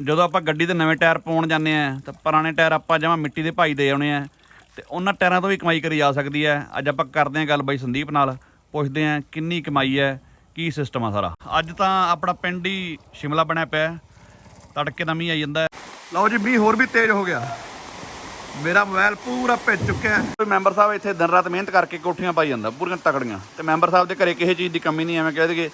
ਜਦੋਂ ਆਪਾਂ ਗੱਡੀ ਦੇ ਨਵੇਂ ਟਾਇਰ ਪਾਉਣ ਜਾਂਦੇ ਆ ਤਾਂ ਪੁਰਾਣੇ ਟਾਇਰ ਆਪਾਂ ਜਮਾ ਮਿੱਟੀ ਦੇ ਭਾਈ ਦੇ ਆਉਣੇ ਆ ਤੇ ਉਹਨਾਂ ਟਾਇਰਾਂ ਤੋਂ ਵੀ ਕਮਾਈ ਕਰੀ ਜਾ ਸਕਦੀ ਹੈ। ਅੱਜ ਆਪਾਂ ਕਰਦੇ ਆ ਗੱਲ ਬਾਈ ਸੰਦੀਪ ਨਾਲ ਪੁੱਛਦੇ ਆ ਕਿੰਨੀ ਕਮਾਈ ਹੈ ਕੀ ਸਿਸਟਮ ਆ ਸਾਰਾ। ਅੱਜ ਤਾਂ ਆਪਣਾ ਪਿੰਡ ਹੀ ਸ਼ਿਮਲਾ ਬਣਿਆ ਪਿਆ। ਤੜਕੇ ਦਾ ਮੀਂਹ ਆਈ ਜਾਂਦਾ। ਲਓ ਜੀ ਮੀਂਹ ਹੋਰ ਵੀ ਤੇਜ਼ ਹੋ ਗਿਆ। ਮੇਰਾ ਮੋਬਾਈਲ ਪੂਰਾ ਭਿੱਜ ਚੁੱਕਿਆ ਹੈ। ਮੈਂਬਰ ਸਾਹਿਬ ਇੱਥੇ ਦਿਨ ਰਾਤ ਮਿਹਨਤ ਕਰਕੇ ਕੋਠੀਆਂ ਪਾਈ ਜਾਂਦਾ ਪੂਰੀਆਂ ਤਕੜੀਆਂ। ਤੇ ਮੈਂਬਰ ਸਾਹਿਬ ਦੇ ਘਰੇ ਕਿਸੇ ਚੀਜ਼ ਦੀ ਕਮੀ ਨਹੀਂ ਐਵੇਂ ਕਹਿ ਦੇਗੇ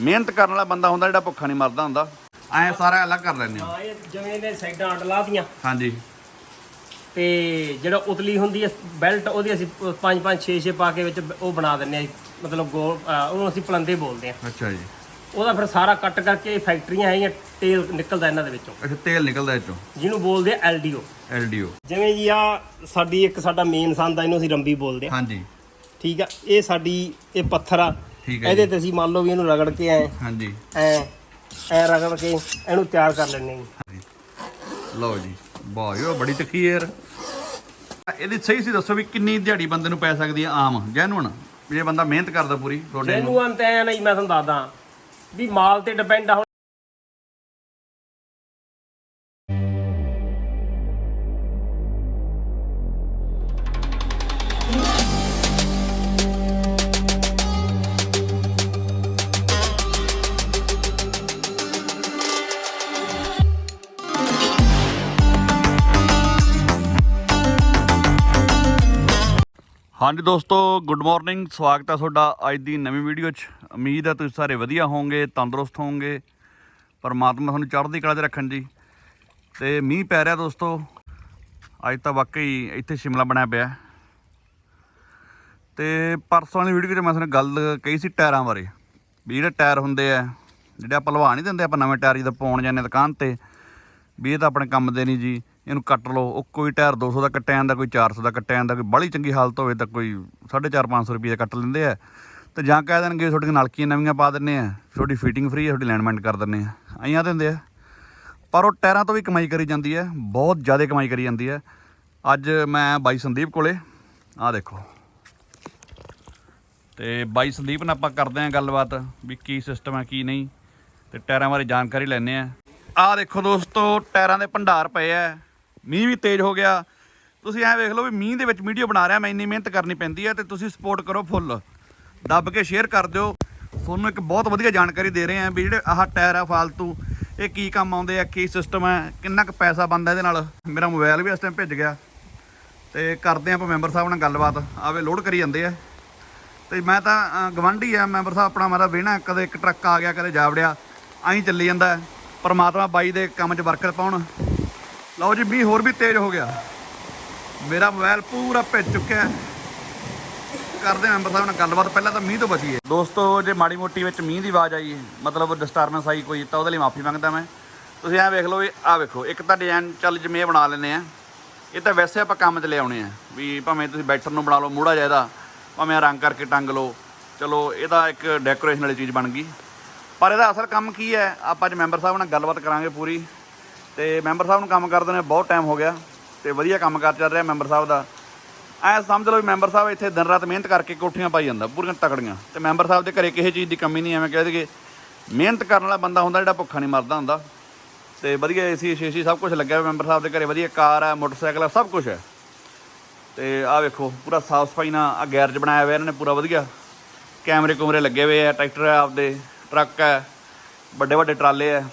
ਮਿਹਨਤ ਕਰਨ ਵਾਲਾ ਬੰਦਾ ਹੁੰਦਾ ਜਿਹੜਾ ਭੁੱਖਾ ਨਹੀਂ ਮਰਦਾ ਹੁੰਦਾ। ਐਂ ਸਾਰਾ ਅਲੱਗ ਕਰ ਲੈਂਦੇ ਹਾਂ। ਹਾਂ ਇਹ ਜਿਵੇਂ ਨੇ ਸਾਈਡਾਂ ਅੱਡ ਲਾਤੀਆਂ। ਹਾਂਜੀ। ਤੇ ਜਿਹੜਾ ਉਤਲੀ ਹੁੰਦੀ ਹੈ ਬੈਲਟ ਉਹਦੀ ਅਸੀਂ 5 5 6 6 ਪਾ ਕੇ ਵਿੱਚ ਉਹ ਬਣਾ ਦਿੰਨੇ ਆ ਮਤਲਬ ਗੋਲ ਉਹਨੂੰ ਅਸੀਂ ਪਲੰਦੇ ਬੋਲਦੇ ਆ ਅੱਛਾ ਜੀ। ਉਹਦਾ ਫਿਰ ਸਾਰਾ ਕੱਟ ਕਰਕੇ ਫੈਕਟਰੀਆਂ ਹੈਗੀਆਂ ਤੇਲ ਨਿਕਲਦਾ ਇਹਨਾਂ ਦੇ ਵਿੱਚੋਂ। ਅੱਛਾ ਤੇਲ ਨਿਕਲਦਾ ਇਹ ਚੋਂ ਜਿਹਨੂੰ ਬੋਲਦੇ ਆ ਐਲਡੀਓ। ਐਲਡੀਓ। ਜਿਵੇਂ ਜੀ ਆ ਸਾਡੀ ਇੱਕ ਸਾਡਾ ਮੇਨ ਸੰਦ ਆ ਇਹਨੂੰ ਅਸੀਂ ਰੰਬੀ ਬੋਲਦੇ ਆ ਹਾਂਜੀ। ਠੀਕ ਆ ਇਹ ਸਾਡੀ ਇਹ ਪੱਥਰ ਆ। ਠੀਕ ਹੈ ਇਹਦੇ ਤੇ ਅਸੀਂ ਮੰਨ ਲਓ ਵੀ ਇਹਨੂੰ ਰਗੜ ਕੇ ਐ ਹਾਂਜੀ। ਐ। ਐ ਰਗੜ ਕੇ ਇਹਨੂੰ ਤਿਆਰ ਕਰ ਲੈਂਦੇ ਹਾਂ ਲਓ ਜੀ ਵਾਹ ਯੋ ਬੜੀ ਤਿੱਖੀ ਯਾਰ। ਇਹਦੀ ਸਹੀ ਸੀ ਦੱਸੋ ਵੀ ਕਿੰਨੀ ਦਿਹਾੜੀ ਬੰਦੇ ਨੂੰ ਪੈ ਸਕਦੀ ਹੈ ਆਮ ਜੈਨੂਨ ਜੇ ਬੰਦਾ ਮਿਹਨਤ ਕਰਦਾ ਪੂਰੀ ਤੁਹਾਡੇ ਨੂੰ। ਇਹਨੂੰ ਅੰਤ ਐ ਨਹੀਂ ਮੈਂ ਤੁਹਾਨੂੰ ਦੱਸਦਾ। ਵੀ ਮਾਲ ਤੇ ਡਿਪੈਂਡ ਆ ਹਾਂਜੀ ਦੋਸਤੋ ਗੁੱਡ ਮਾਰਨਿੰਗ ਸਵਾਗਤ ਹੈ ਤੁਹਾਡਾ ਅੱਜ ਦੀ ਨਵੀਂ ਵੀਡੀਓ 'ਚ। ਉਮੀਦ ਹੈ ਤੁਸੀਂ ਸਾਰੇ ਵਧੀਆ ਹੋਵੋਗੇ, ਤੰਦਰੁਸਤ ਹੋਵੋਗੇ। ਪਰਮਾਤਮਾ ਤੁਹਾਨੂੰ ਚੜ੍ਹਦੀ ਕਲਾ 'ਚ ਰੱਖਣ ਜੀ। ਤੇ ਮੀਂਹ ਪੈ ਰਿਹਾ ਦੋਸਤੋ। ਅੱਜ ਤਾਂ ਵਾਕਈ ਇੱਥੇ ਸ਼ਿਮਲਾ ਬਣਿਆ ਪਿਆ। ਤੇ ਪਰਸੋਂ ਵਾਲੀ ਵੀਡੀਓ 'ਚ ਮੈਂ ਤੁਹਾਨੂੰ ਗੱਲ ਕਹੀ ਸੀ ਟਾਇਰਾਂ ਬਾਰੇ। ਵੀ ਜਿਹੜੇ ਟਾਇਰ ਹੁੰਦੇ ਆ, ਜਿਹੜੇ ਆਪਾਂ ਲਵਾ ਨਹੀਂ ਦਿੰਦੇ, ਆਪਾਂ ਨਵੇਂ ਟਾਇਰ ਜਦੋਂ ਪਾਉਣ ਜਾਂਦੇ ਦੁਕਾਨ ਤੇ, ਵੀ ਇਹ ਤਾਂ ਆਪਣੇ ਕੰਮ ਦੇ ਨਹੀਂ ਜੀ। ਇਹਨੂੰ ਕੱਟ ਲਓ। ਉਹ ਕੋਈ ਟਾਇਰ 200 ਦਾ ਕੱਟਿਆ ਜਾਂਦਾ, ਕੋਈ 400 ਦਾ ਕੱਟਿਆ ਜਾਂਦਾ, ਕੋਈ ਬੜੀ ਚੰਗੀ ਹਾਲਤ ਹੋਵੇ ਤਾਂ ਕੋਈ 4.5 500 ਰੁਪਏ ਦਾ ਕੱਟ ਲੈਂਦੇ ਆ। ਤੇ ਜਾਂ ਕਹਿ ਦੇਣਗੇ ਤੁਹਾਡੀਆਂ ਨਲਕੀਆਂ ਨਵੀਆਂ ਪਾ ਦਿੰਨੇ ਆ, ਤੁਹਾਡੀ ਫਿਟਿੰਗ ਫ੍ਰੀ ਹੈ ਤੁਹਾਡੀ ਅਲਾਈਨਮੈਂਟ ਕਰ ਦਿੰਨੇ ਆ। ਆਈਆਂ ਦਿੰਦੇ ਆ। ਪਰ ਉਹ ਟਾਇਰਾਂ ਤੋਂ ਵੀ ਕਮਾਈ ਕਰੀ ਜਾਂਦੀ ਹੈ ਬਹੁਤ ਜ਼ਿਆਦਾ ਕਮਾਈ ਕਰੀ ਜਾਂਦੀ ਹੈ ਅੱਜ ਮੈਂ ਬਾਈ ਸੰਦੀਪ ਕੋਲੇ, ਆਹ ਦੇਖੋ। ਤੇ ਬਾਈ ਸੰਦੀਪ ਨਾਲ ਆਪਾਂ ਕਰਦੇ ਆਂ ਗੱਲਬਾਤ ਵੀ ਕੀ ਸਿਸਟਮ ਹੈ ਕੀ ਨਹੀਂ। ਤੇ ਟਾਇਰਾਂ ਬਾਰੇ ਜਾਣਕਾਰੀ ਲੈਣੇ ਆ। ਆਹ ਦੇਖੋ ਦੋਸਤੋ, ਟਾਇਰਾਂ ਦੇ ਭੰਡਾਰ ਪਏ ਆ। ਮੀਂਹ ਵੀ ਤੇਜ਼ ਹੋ ਗਿਆ। ਤੁਸੀਂ ਐਂ ਵੇਖ ਲਓ ਵੀ ਮੀਂਹ ਦੇ ਵਿੱਚ ਵੀਡੀਓ ਬਣਾ ਰਿਹਾ ਮੈਂ ਇੰਨੀ ਮਿਹਨਤ ਕਰਨੀ ਪੈਂਦੀ ਹੈ ਤੇ ਤੁਸੀਂ ਸਪੋਰਟ ਕਰੋ ਫੁੱਲ ਦੱਬ ਕੇ ਸ਼ੇਅਰ ਕਰ ਦਿਓ। ਤੁਹਾਨੂੰ ਇੱਕ ਬਹੁਤ ਵਧੀਆ ਜਾਣਕਾਰੀ ਦੇ ਰਹੇ ਆ ਵੀ ਜਿਹੜੇ ਆਹ ਟਾਇਰ ਆ ਫਾਲਤੂ ਇਹ ਕੀ ਕੰਮ ਆਉਂਦੇ ਆ ਕੀ ਸਿਸਟਮ ਹੈ ਕਿੰਨਾ ਕੁ ਪੈਸਾ ਬਣਦਾ ਇਹਦੇ ਨਾਲ। ਮੇਰਾ ਮੋਬਾਈਲ ਵੀ ਇਸ ਟਾਈਮ ਭਿੱਜ ਗਿਆ। ਤੇ ਕਰਦੇ ਆਪਾਂ ਮੈਂਬਰ ਸਾਹਿਬ ਨਾਲ ਗੱਲਬਾਤ ਆਵੇ ਲੋਡ ਕਰੀ ਜਾਂਦੇ ਆ। ਤੇ ਮੈਂ ਤਾਂ ਅ, ਆ ਮੈਂਬਰ ਸਾਹਿਬ ਆਪਣਾ ਮੇਰਾ ਵੇਣਾ ਕਦੇ ਇੱਕ ਟਰੱਕ ਆ ਗਿਆ ਕਦੇ ਜਾ ਵੜਿਆ। ਐਂ ਚੱਲੀ ਜਾਂਦਾ। ਪਰਮਾਤਮਾ ਬਾਈ ਦੇ ਕੰਮ 'ਚ ਬਰਕਤ ਪਾਉਣ। ਲਓ ਜੀ, ਮੀਂਹ ਹੋਰ ਵੀ ਤੇਜ਼ ਹੋ ਗਿਆ। ਮੇਰਾ ਮੋਬਾਈਲ ਪੂਰਾ ਭਿੱਜ ਚੁੱਕਿਆ ਕਰਦੇ ਮੈਂਬਰ ਸਾਹਿਬ ਨਾਲ ਗੱਲਬਾਤ, ਪਹਿਲਾਂ ਤਾਂ ਮੀਂਹ ਤੋਂ ਬਚੀਏ। ਦੋਸਤੋ, ਜੇ ਮਾੜੀ ਮੋਟੀ ਵਿੱਚ ਮੀਂਹ ਦੀ ਆਵਾਜ਼ ਆਈ, ਮਤਲਬ ਡਿਸਟਰਬੈਂਸ ਆਈ ਕੋਈ, ਤਾਂ ਉਹਦੇ ਲਈ ਮਾਫੀ ਮੰਗਦਾ ਮੈਂ। ਤੁਸੀਂ ਐਂ ਵੇਖ ਲਓ ਵੀ, ਆਹ ਵੇਖੋ, ਇੱਕ ਤਾਂ ਡਿਜ਼ਾਈਨ ਚੱਲ ਜਿਵੇਂ ਇਹ ਬਣਾ ਲੈਂਦੇ ਆ ਇਹ ਤਾਂ ਵੈਸੇ ਆਪਾਂ ਕੰਮ 'ਚ ਲਿਆਉਣੇ ਆ ਵੀ ਭਾਵੇਂ ਤੁਸੀਂ ਬੈਠਣ ਨੂੰ ਬਣਾ ਲਓ, ਮੂੜਾ ਜਿਹਾ ਭਾਵੇਂ ਆਹ ਰੰਗ ਕਰਕੇ ਟੰਗ ਲਓ। ਚਲੋ ਇਹਦਾ ਇੱਕ ਡੈਕੋਰੇਸ਼ਨ ਵਾਲੀ ਚੀਜ਼ ਬਣ ਗਈ। ਪਰ ਇਹਦਾ ਅਸਲ ਕੰਮ ਕੀ ਹੈ, ਆਪਾਂ ਅੱਜ ਮੈਂਬਰ ਸਾਹਿਬ ਨਾਲ ਗੱਲਬਾਤ ਕਰਾਂਗੇ ਪੂਰੀ। ਤੇ ਮੈਂਬਰ ਸਾਹਿਬ ਨੂੰ ਕੰਮ ਕਰਦੇ ਨੇ, ਬਹੁਤ ਟਾਈਮ ਹੋ ਗਿਆ ਤੇ ਵਧੀਆ ਕੰਮ ਕਰ ਚੱਲ ਰਿਹਾ ਮੈਂਬਰ ਸਾਹਿਬ ਦਾ। ਐ ਸਮਝ ਲਓ ਵੀ ਮੈਂਬਰ ਸਾਹਿਬ ਇੱਥੇ ਦਿਨ ਰਾਤ ਮਿਹਨਤ ਕਰਕੇ ਕੋਠੀਆਂ ਪਾਈ ਜਾਂਦਾ, ਪੂਰੀਆਂ ਤਕੜੀਆਂ। ਤੇ ਮੈਂਬਰ ਸਾਹਿਬ ਦੇ ਘਰੇ ਕਿਸੇ ਚੀਜ਼ ਦੀ ਕਮੀ ਨਹੀਂ, ਐਵੇਂ ਕਹਿ ਦੇਗੇ ਮਿਹਨਤ ਕਰਨ ਵਾਲਾ ਬੰਦਾ ਹੁੰਦਾ ਜਿਹੜਾ ਭੁੱਖਾ ਨਹੀਂ ਮਰਦਾ ਹੁੰਦਾ। ਤੇ ਵਧੀਆ ਏਸੀ ਸ਼ੇਸ਼ੀ ਸਭ ਕੁਝ ਲੱਗਿਆ ਹੋਇਆ ਮੈਂਬਰ ਸਾਹਿਬ ਦੇ ਘਰੇ, ਵਧੀਆ ਕਾਰ ਹੈ, ਮੋਟਰਸਾਈਕਲ ਹੈ, ਸਭ ਕੁਝ ਹੈ। ਤੇ ਆਹ ਵੇਖੋ, ਪੂਰਾ ਸਾਫ਼ ਸਫ਼ਾਈ ਨਾਲ ਆ ਗੈਰਜ ਬਣਾਇਆ ਹੋਇਆ ਇਹਨਾਂ ਨੇ, ਪੂਰਾ ਵਧੀਆ। ਕੈਮਰੇ ਕੁਮਰੇ ਲੱਗੇ ਹੋਏ ਆ, ਟਰੈਕਟਰ ਹੈ ਆਪਦੇ, ਟਰੱਕ ਹੈ ਵੱਡੇ ਵੱਡੇ ਟਰਾਲੇ ਹੈ।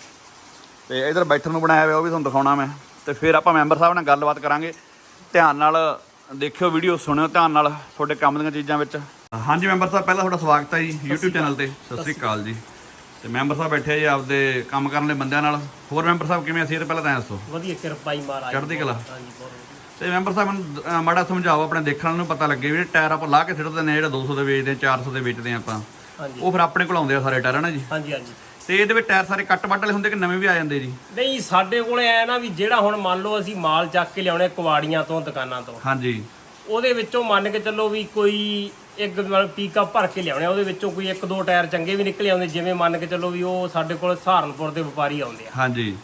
ਤੇ ਇਧਰ ਬੈਠਣ ਨੂੰ ਬਣਾਇਆ ਹੋਇਆ ਉਹ ਵੀ ਤੁਹਾਨੂੰ ਦਿਖਾਉਣਾ ਮੈਂ। ਤੇ ਫਿਰ ਆਪਾਂ ਮੈਂਬਰ ਸਾਹਿਬ ਨਾਲ ਗੱਲਬਾਤ ਕਰਾਂਗੇ। ਧਿਆਨ ਨਾਲ ਦੇਖਿਓ ਵੀਡੀਓ ਸੁਣਿਓ ਧਿਆਨ ਨਾਲ ਤੁਹਾਡੇ ਕੰਮ ਦੀਆਂ ਚੀਜ਼ਾਂ ਵਿੱਚ। ਹਾਂਜੀ ਮੈਂਬਰ ਸਾਹਿਬ ਪਹਿਲਾਂ ਤੁਹਾਡਾ ਸਵਾਗਤ ਹੈ ਜੀ YouTube ਚੈਨਲ ਤੇ। ਸਤਿ ਸ੍ਰੀ ਅਕਾਲ ਜੀ। ਤੇ ਮੈਂਬਰ ਸਾਹਿਬ ਬੈਠੇ ਆ ਜੀ ਆਪਦੇ ਕੰਮ ਕਰਨ ਵਾਲੇ ਬੰਦਿਆਂ ਨਾਲ। ਹੋਰ ਮੈਂਬਰ ਸਾਹਿਬ ਕਿਵੇਂ ਅਸੀਂ ਪਹਿਲਾਂ ਤਾਂ ਐਂ ਦੱਸੋ? ਵਧੀਆ ਕਿਰਪਾ ਹੀ ਮਹਾਰਾਜ। ਚੜ੍ਹਦੀ ਕਲਾ। ਹਾਂਜੀ ਬਹੁਤ ਵਧੀਆ। ਤੇ ਮੈਂਬਰ ਸਾਹਿਬ ਮੈਨੂੰ ਅਹ, ਮਾੜਾ ਸਮਝਾਓ ਆਪਣੇ ਦੇਖਣ ਨੂੰ ਪਤਾ ਲੱਗੇ ਵੀ ਟਾਇਰ ਆਪਾਂ ਲਾ ਕੇ ਸਿੱਟਦੇ ਨੇ ਜਿਹੜਾ 200 ਦੇ ਵੇਚਦੇ ਆ 400 ਦੇ ਵੇਚਦੇ ਆ ਆਪਾਂ। ਉਹ ਫਿਰ ਆਪਣੇ ਕੋਲ ਆਉਂਦੇ ਆ ਸਾਰੇ ਟਾਇਰ ਹਨਾ ਜੀ? ਹਾਂਜੀ ਹਾਂਜੀ। ਤੇ ਇਹਦੇ ਵਿੱਚ ਟਾਇਰ ਸਾਰੇ ਕੱਟ ਵੱਟ ਵਾਲੇ ਹੁੰਦੇ ਕਿ ਨਵੇਂ ਵੀ ਆ ਜਾਂਦੇ ਜੀ? ਨਹੀਂ ਸਾਡੇ ਕੋਲੇ ਐ ਨਾ ਵੀ ਜਿਹੜਾ ਹੁਣ ਮੰਨ ਲਓ ਅਸੀਂ ਮਾਲ ਚੱਕ ਕੇ ਲਿਆਉਣੇ ਕੁਵਾੜੀਆਂ ਤੋਂ ਦੁਕਾਨਾਂ ਤੋਂ। ਹਾਂਜੀ। ਉਹਦੇ ਵਿੱਚੋਂ ਮੰਨ ਕੇ ਚੱਲੋ ਵੀ ਕੋਈ ਇੱਕ ਮਤਲਬ ਪੀਕਅਪ ਭਰ ਕੇ ਲਿਆਉਣੇ ਉਹਦੇ ਵਿੱਚੋਂ ਕੋਈ ਇੱਕ ਦੋ ਟਾਇਰ ਚੰਗੇ ਵੀ ਨਿਕਲੇ ਆਉਂਦੇ ਜਿਵੇਂ ਮੰਨ ਕੇ ਚੱਲੋ ਵੀ ਉਹ ਸਾਡੇ ਕੋਲ ਸਹਾਰਨਪੁਰ ਦੇ ਵਪਾਰੀ ਆਉਂਦੇ ਆ। ਹਾਂਜੀ।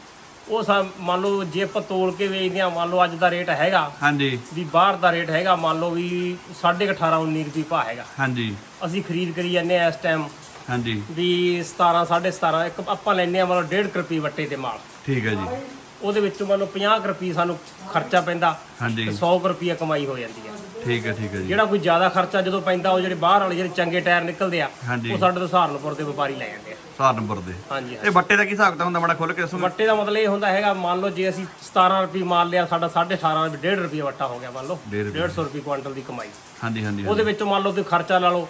ਉਹ ਸਾ ਮੰਨ ਲਓ ਜੇ ਆਪਾਂ ਤੋਲ ਕੇ ਵੇਚਦੇ ਆ ਮੰਨ ਲਓ ਅੱਜ ਦਾ ਰੇਟ ਹੈਗਾ। ਹਾਂਜੀ। ਵੀ ਬਾਹਰ ਦਾ ਰੇਟ ਹੈਗਾ ਮੰਨ ਲਓ ਵੀ 18.5 19 ਰੁਪਏ ਭਾ ਹੈਗਾ। ਹਾਂਜੀ। ਅਸੀਂ ਖਰੀਦ ਕਰੀ ਜਾਂਦੇ ਆ ਇਸ ਟਾਈਮ ਹਾਂਜੀ। ਵੀ 17 17.5 ਇੱਕ ਆਪਾਂ ਲੈਨੇ ਆ ਮਤਲਬ 1.5 ਰੁਪਏ ਵੱਟੇ ਤੇ ਮਾਲ। ਠੀਕ ਹੈ ਜੀ। ਉਹਦੇ ਵਿੱਚੋਂ ਮੰਨ ਲਓ 50 ਰੁਪਏ ਸਾਨੂੰ ਖਰਚਾ ਪੈਂਦਾ ਹਾਂਜੀ। ਤੇ 100 ਰੁਪਏ ਕਮਾਈ ਹੋ ਜਾਂਦੀ ਹੈ। ਠੀਕ ਹੈ ਠੀਕ ਹੈ ਜੀ। ਜਿਹੜਾ ਕੋਈ ਜ਼ਿਆਦਾ ਖਰਚਾ ਜਦੋਂ ਪੈਂਦਾ ਉਹ ਜਿਹੜੇ ਬਾਹਰ ਵਾਲੇ ਜਿਹੜੇ ਚੰਗੇ ਟਾਇਰ ਨਿਕਲਦੇ ਆ ਹਾਂਜੀ। ਉਹ ਸਾਡੇ ਤੋਂ ਸਹਾਰਨਪੁਰ ਦੇ ਵਪਾਰੀ ਲੈ ਜਾਂਦੇ ਆ। ਸਾਰ ਨੰਬਰ ਦੇ। ਹਾਂਜੀ ਇਹ ਬੱਟੇ ਦਾ ਕੀ ਹਿਸਾਬ ਕਿਤਾਬ ਹੁੰਦਾ ਬੜਾ ਖੁੱਲ ਕੇ ਦੱਸੋ ਵੱਟੇ ਦਾ ਮਤਲਬ ਇਹ ਹੁੰਦਾ ਹੈਗਾ ਮੰਨ ਲਓ ਜੇ ਅਸੀਂ 17 ਰੁਪਏ ਮਾਲ ਲਿਆ ਸਾਡਾ 18.5 ਰੁਪਏ 1.5 ਰੁਪਏ ਵੱਟਾ ਹੋ ਗਿਆ ਮੰਨ ਲਓ ਡੇਢ ਰੁਪਏ। 150 ਰੁਪਏ ਕੁਆਂਟਲ ਦੀ ਕਮਾਈ। ਹਾਂਜੀ ਹਾਂਜੀ ਉਹਦੇ ਵਿੱਚੋਂ ਮੰਨ ਲਓ ਤੁਸੀਂ ਖਰਚਾ ਲਾ ਲਓ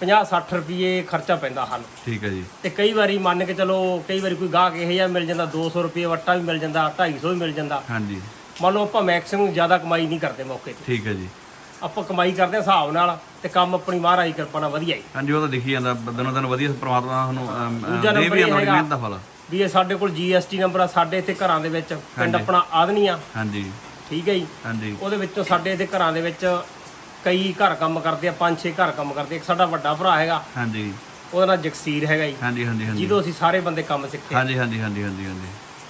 50 60 ਰੁਪਏ ਖਰਚਾ ਪੈਂਦਾ ਹਨ ਠੀਕ ਹੈ ਜੀ। ਤੇ ਕਈ ਵਾਰੀ ਮੰਨ ਕੇ ਚਲੋ ਕਈ ਵਾਰੀ ਕੋਈ ਗਾਹਕ ਇਹ ਜਿਹਾ ਮਿਲ ਜਾਂਦਾ 200 ਰੁਪਏ ਵੱਟਾ ਵੀ ਮਿਲ ਜਾਂਦਾ 250 ਵੀ ਮਿਲ ਜਾਂਦਾ। ਹਾਂਜੀ। ਮੰਨ ਲਓ ਆਪਾਂ ਮੈਕਸਿਮਮ ਜ਼ਿਆਦਾ ਕਮਾਈ ਨਹੀਂ ਕਰਦੇ ਮੌਕੇ ਤੇ। ਠੀਕ ਹੈ ਜੀ। ਆਪਾਂ ਕਮਾਈ ਕਰਦੇ ਹਾਂ ਹਿਸਾਬ ਨਾਲ ਤੇ ਕੰਮ ਆਪਣੀ ਮਹਾਰਾਜ ਦੀ ਕਿਰਪਾ ਨਾਲ ਵਧੀਆ ਹੀ। ਹਾਂਜੀ ਉਹ ਤਾਂ ਦਿਖੀ ਜਾਂਦਾ ਦਿਨੋਂ ਦਿਨ ਵਧੀਆ ਪ੍ਰਮਾਤਮਾ ਤੁਹਾਨੂੰ ਦੇ ਵੀ ਹੈਗਾ ਮਿਹਨਤ ਦਾ ਫਲ ਵੀ ਇਹ ਸਾਡੇ ਕੋਲ GST ਨੰਬਰ ਆ ਸਾਡੇ ਇੱਥੇ ਘਰਾਂ ਦੇ ਵਿੱਚ ਪਿੰਡ ਆਪਣਾ ਆਦਨੀਆਂ ਹਾਂਜੀ। ਠੀਕ ਹੈ ਜੀ। ਹਾਂਜੀ। ਉਹਦੇ ਵਿੱਚੋਂ ਸਾਡੇ ਇੱਥੇ ਘਰਾਂ ਦੇ ਵਿੱਚ ਕਈ ਘਰ ਕੰਮ ਕਰਦੇ ਆ ਪੰਜ ਛੇ ਘਰ ਕੰਮ ਕਰਦੇ ਆ। ਇੱਕ ਸਾਡਾ ਵੱਡਾ ਭਰਾ ਹੈਗਾ ਹਾਂਜੀ। ਉਹਦਾ ਨਾਮ ਜਗਸੀਰ ਹੈਗਾ ਜੀ। ਹਾਂਜੀ ਹਾਂਜੀ ਹਾਂਜੀ। ਜਿਹਦੋਂ ਅਸੀਂ ਸਾਰੇ ਬੰਦੇ ਕੰਮ ਸਿੱਖੇ। ਹਾਂਜੀ ਹਾਂਜੀ ਹਾਂਜੀ ਹਾਂਜੀ ਹਾਂਜੀ।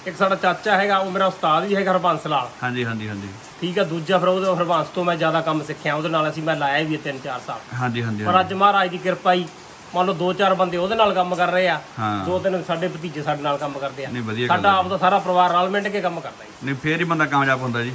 ਇੱਕ ਸਾਡਾ ਚਾਚਾ ਹੈਗਾ ਉਹ ਮੇਰਾ ਉਸਤਾਦ ਵੀ ਹੈਗਾ ਹਰਬੰਸ ਲਾਲ। ਹਾਂਜੀ ਹਾਂਜੀ ਹਾਂਜੀ। ਠੀਕ ਆ ਦੂਜਾ ਫਿਰ ਉਹਦੇ ਹਰਬੰਸ ਤੋਂ ਮੈਂ ਜ਼ਿਆਦਾ ਕੰਮ ਸਿੱਖਿਆ। ਉਹਦੇ ਨਾਲ ਅਸੀਂ ਮੈਂ ਲਾਇਆ ਵੀ 3-4 ਸਾਲ। ਹਾਂਜੀ ਹਾਂਜੀ ਪਰ ਅੱਜ ਮਹਾਰਾਜ ਦੀ ਕਿਰਪਾ ਹੀ ਮੰਨ ਲਓ ਦੋ ਚਾਰ ਬੰਦੇ ਉਹਦੇ ਨਾਲ ਕੰਮ ਕਰ ਰਹੇ ਆ ਹਾਂ। ਦੋ ਤਿੰਨ ਸਾਡੇ ਭਤੀਜੇ ਸਾਡੇ ਨਾਲ ਕੰਮ ਕਰਦੇ ਆ। ਨਹੀਂ ਵਧੀਆ ਗੱਲ ਸਾਡਾ ਆਪ ਦਾ ਸਾਰਾ ਪਰਿਵਾਰ ਰਲ ਮਿੰਟ ਕੇ ਕੰਮ ਕਰਦਾ ਜੀ। ਨਹੀਂ ਫੇਰ ਹੀ ਬੰਦਾ ਕਾਮਯਾਬ ਹੁੰਦਾ ਜੀ।